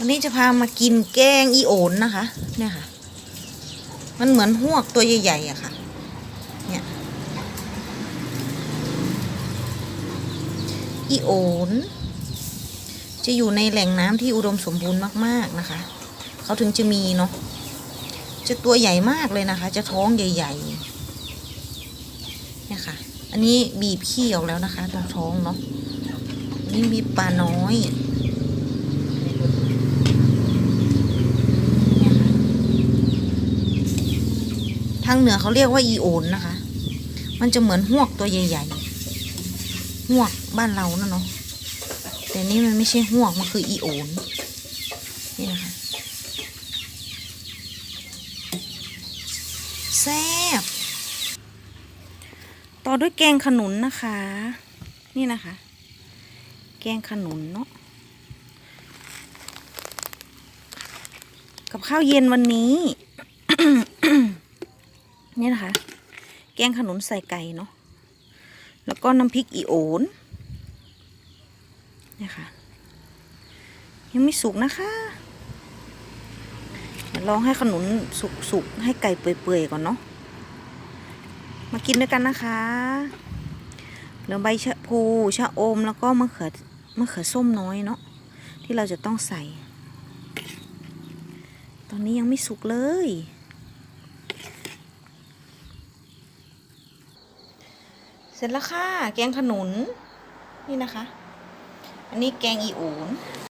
วันนี้จะพามากินแกงอีโอนนะคะ เนี่ยค่ะ มันเหมือนหวกตัวใหญ่ๆอะค่ะ เนี่ย อีโอน จะอยู่ในแหล่งน้ำที่อุดมสมบูรณ์มากๆนะคะ เขาถึงจะมีเนาะ จะตัวใหญ่มากเลยนะคะ จะท้องใหญ่ๆ เนี่ยค่ะ อันนี้บีบขี้ออกแล้วนะคะตรงท้องเนาะ นี่มีปลาน้อย ทางเหนือเขาเรียกว่าอีโอนนะคะ มันจะเหมือนหวกตัวใหญ่ๆหวกบ้านเรานะเนาะแต่นี่มันไม่ใช่หวกมันคืออีโอนนี่นะคะแซ่บต่อด้วยแกงขนุนนะคะ นี่นะคะ แกงขนุนเนาะกับข้าวเย็นวันนี้ นี่นะคะ แกงขนุนใส่ไก่เนาะแล้วก็น้ำพริกอีโอนเนี่ยค่ะ ยังไม่สุกนะคะเดี๋ยวลองให้ขนุนสุกๆให้ไก่เปื่อยๆก่อนเนาะมากินด้วยกันนะคะเหลือใบชะพูชะอมแล้วก็มะเขือมะเขือส้มน้อยเนาะที่เราจะต้องใส่ ตอนนี้ยังไม่สุกเลย เสร็จแล้วค่ะ แกงขนุน นี่นะคะ อันนี้แกงอีอูน